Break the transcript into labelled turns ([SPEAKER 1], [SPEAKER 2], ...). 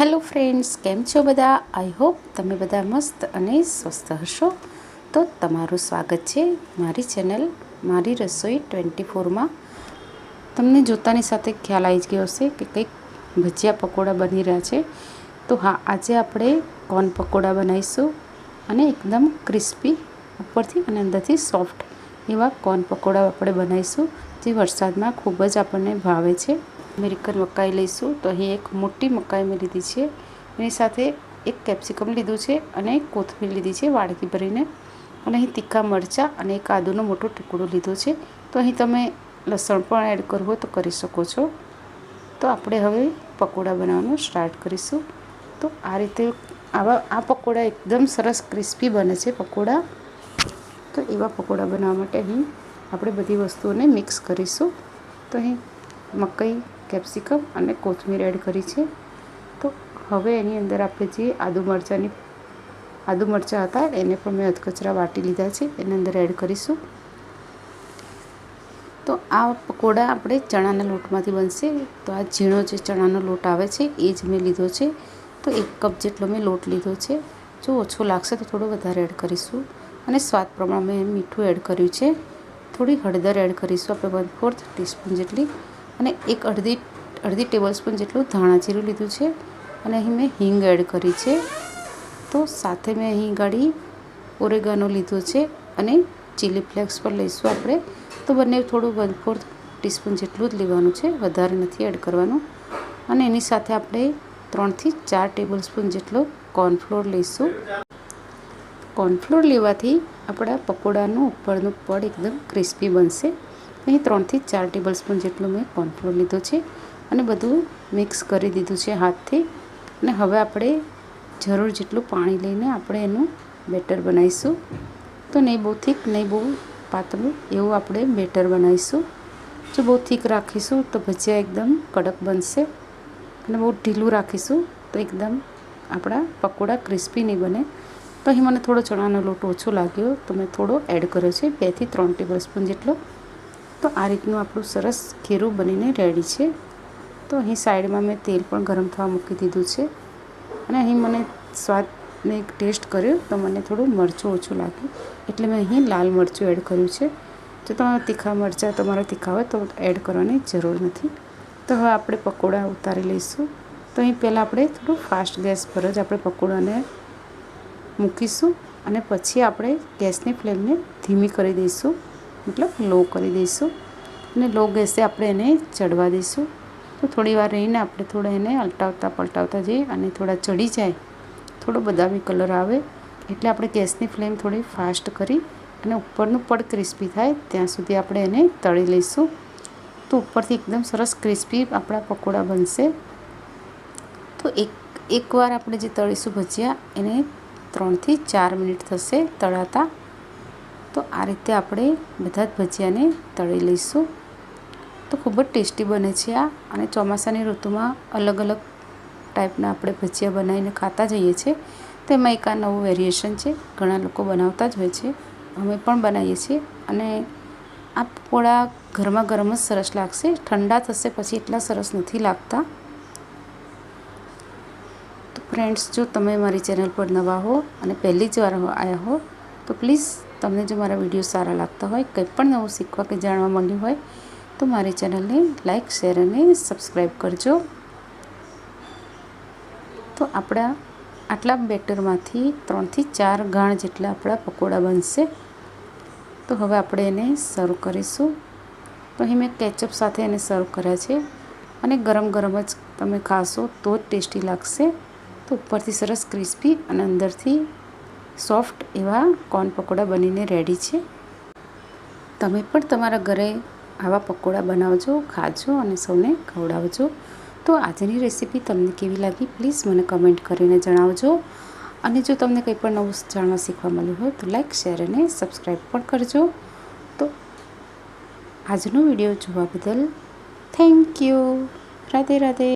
[SPEAKER 1] Hello friends કેમ છો બધા? આઈ હોપ તમે બધા મસ્ત અને સ્વસ્થ હશો. તો તમારું સ્વાગત છે મારી ચેનલ મારી રસોઈ ટ્વેન્ટી ફોરમાં તમને જોતાની સાથે ખ્યાલ આવી ગયો હશે કે કંઈક ભજીયા પકોડા બની રહ્યા છે. તો હા, આજે આપણે કોર્ન પકોડા બનાવીશું અને એકદમ ક્રિસ્પી ઉપરથી અને અંદરથી સોફ્ટ એવા કોર્ન પકોડા આપણે બનાવીશું જે વરસાદમાં ખૂબ જ આપણને ભાવે છે. અમેરિકન મકાઈ લઈશું. તો અહીં એક મોટી મકાઈ મેં લીધી છે. એની સાથે એક કેપ્સિકમ લીધું છે અને કોથમીર લીધી છે વાડકી ભરીને. અને અહીં તીખા મરચાં અને એક આદુનો મોટો ટુકડો લીધો છે. તો અહીં તમે લસણ પણ એડ કરવું હોય તો કરી શકો છો. તો આપણે હવે પકોડા બનાવવાનું સ્ટાર્ટ કરીશું. તો આ રીતે આવા, આ પકોડા એકદમ સરસ ક્રિસ્પી બને છે પકોડા. તો એવા પકોડા બનાવવા માટે અહીં આપણે બધી વસ્તુઓને મિક્સ કરીશું. તો અહીં મકાઈ કેપ્સિકમ અને કોથમીર એડ કરી છે. તો હવે એની અંદર આપણે જે આદુ મરચાંની, આદુ મરચાં હતા, એને પણ મેં અધકચરા વાટી લીધા છે. એની અંદર એડ કરીશું. તો આ પકોડા આપણે ચણાના લોટમાંથી બનશે. તો આ ઝીણો જે ચણાનો લોટ આવે છે, એ જ મેં લીધો છે. તો એક કપ જેટલો મેં લોટ લીધો છે. જો ઓછો લાગશે તો થોડો વધારે એડ કરીશું. અને સ્વાદ પ્રમાણે મેં મીઠું એડ કર્યું છે. થોડી હળદર એડ કરીશું, આપણે વન ફોર્થ ટીસ્પૂન જેટલી. અને એક અડધી અડધી ટેબલ સ્પૂન જેટલું ધાણા જીરું લીધું છે અને અહીં મેં હિંગ એડ કરી છે. તો સાથે મેં અહીં ગાડી ઓરેગાનો લીધો છે અને ચીલી ફ્લેક્સ પર લઈશું આપણે. તો બંને થોડું વન ફોર્થ ટીસ્પૂન જેટલું જ લેવાનું છે, વધારે નથી એડ કરવાનું. અને એની સાથે આપણે ત્રણથી ચાર ટેબલ સ્પૂન જેટલો કોર્નફ્લોર લઈશું. કોર્નફ્લોર લેવાથી આપણા પકોડાનું ઉપરનું પડ એકદમ ક્રિસ્પી બનશે. અહીં ત્રણથી ચાર ટેબલ સ્પૂન જેટલું મેં કોર્નફ્લોર લીધો છે અને બધું મિક્સ કરી દીધું છે હાથથી. અને હવે આપણે જરૂર જેટલું પાણી લઈને આપણે એનું બેટર બનાવીશું. તો નહીં બહુ થીક, નહીં બહુ પાતળું એવું આપણે બેટર બનાવીશું. જો બહુ થીક રાખીશું તો ભજીયા એકદમ કડક બનશે. અને બહુ ઢીલું રાખીશું તો એકદમ આપણા પકોડા ક્રિસ્પી નહીં બને. તો અહીં મને થોડો ચણાનો લોટ ઓછો લાગ્યો તો મેં થોડો એડ કર્યો છે, બેથી ત્રણ ટેબલ સ્પૂન જેટલો. તો આ રીતનું આપણું સરસ ખીરું બનીને રેડી છે. તો અહીં સાઈડમાં મેં તેલ પણ ગરમ થવા મૂકી દીધું છે. અને અહીં મને સ્વાદને એક ટેસ્ટ કર્યો તો મને થોડું મરચું ઓછું લાગ્યું. એટલે મેં અહીં લાલ મરચું એડ કર્યું છે. જો તમારે તીખા મરચાં તમારા તીખા હોય તો એડ કરવાની જરૂર નથી. તો હવે આપણે પકોડા ઉતારી લઈશું. તો અહીં પહેલાં આપણે થોડું ફાસ્ટ ગેસ પર જ આપણે પકોડાને મૂકીશું અને પછી આપણે ગેસની ફ્લેમને ધીમી કરી દઈશું. મતલબ લો કરી દઈશું અને લો ગેસે આપણે એને ચડવા દઈશું. તો થોડી વાર રહીને આપણે થોડા એને અલટાવતા પલટાવતા જઈએ અને થોડા ચડી જાય. થોડો બદામી કલર આવે. એટલે આપણે ગેસની ફ્લેમ થોડી ફાસ્ટ કરી અને ઉપરનું પડ ક્રિસ્પી થાય ત્યાં સુધી આપણે એને તળી લઈશું. તો ઉપરથી એકદમ સરસ ક્રિસ્પી આપણા પકોડા બનશે. તો એક એકવાર આપણે જે તળીશું ભજીયા એને ત્રણથી ચાર મિનિટ થશે તળાતા. તો આ રીતે આપણે બધા જ ભજીયાને તળી લઈશું. તો ખૂબ જ ટેસ્ટી બને છે આ અને ચોમાસાની ઋતુમાં અલગ અલગ ટાઈપના આપણે ભજીયા બનાવીને ખાતા જઈએ છીએ તો એમાં એક આ નવું વેરિએશન છે. ઘણા લોકો બનાવતા જ હોય છે. અમે પણ બનાવીએ છીએ અને આ પકોડા ગરમા ગરમ જ સરસ લાગશે. ઠંડા થશે પછી એટલા સરસ નથી લાગતા. તો ફ્રેન્ડ્સ જો તમે મારી ચેનલ પર નવા હો અને પહેલી જ વાર આવ્યા હો, તો પ્લીઝ તમને જો મારા વીડિયો સારા લાગતા હોય, કંઈ પણ નવું શીખવા કે જાણવા માંગ્યું હોય, તો મારી ચેનલને લાઇક શેર અને સબસ્ક્રાઈબ કરજો. તો આપણા આટલા બેટરમાંથી ત્રણથી ચાર ગાણ જેટલા આપણા પકોડા બનશે. તો હવે આપણે એને સર્વ કરીશું. તો અહીં મેં કેચઅપ સાથે એને સર્વ કર્યા છે. અને ગરમ ગરમ જ તમે ખાશો તો જ ટેસ્ટી લાગશે. તો ઉપરથી સરસ ક્રિસ્પી અને અંદરથી સોફ્ટ એવા કોર્ન પકોડા બનીને રેડી છે. તમે પણ તમારા ઘરે આવા પકોડા બનાવજો, ખાજો અને સૌને ખવડાવજો. તો આજની રેસીપી તમને કેવી લાગી પ્લીઝ મને કમેન્ટ કરીને જણાવજો. અને જો તમને કંઈ પણ નવું જાણવા શીખવા મળ્યું હોય તો લાઈક, શેર અને સબસ્ક્રાઈબ પણ કરજો. તો આજનો વીડિયો જોવા બદલ થેન્ક યુ. રાધે રાધે.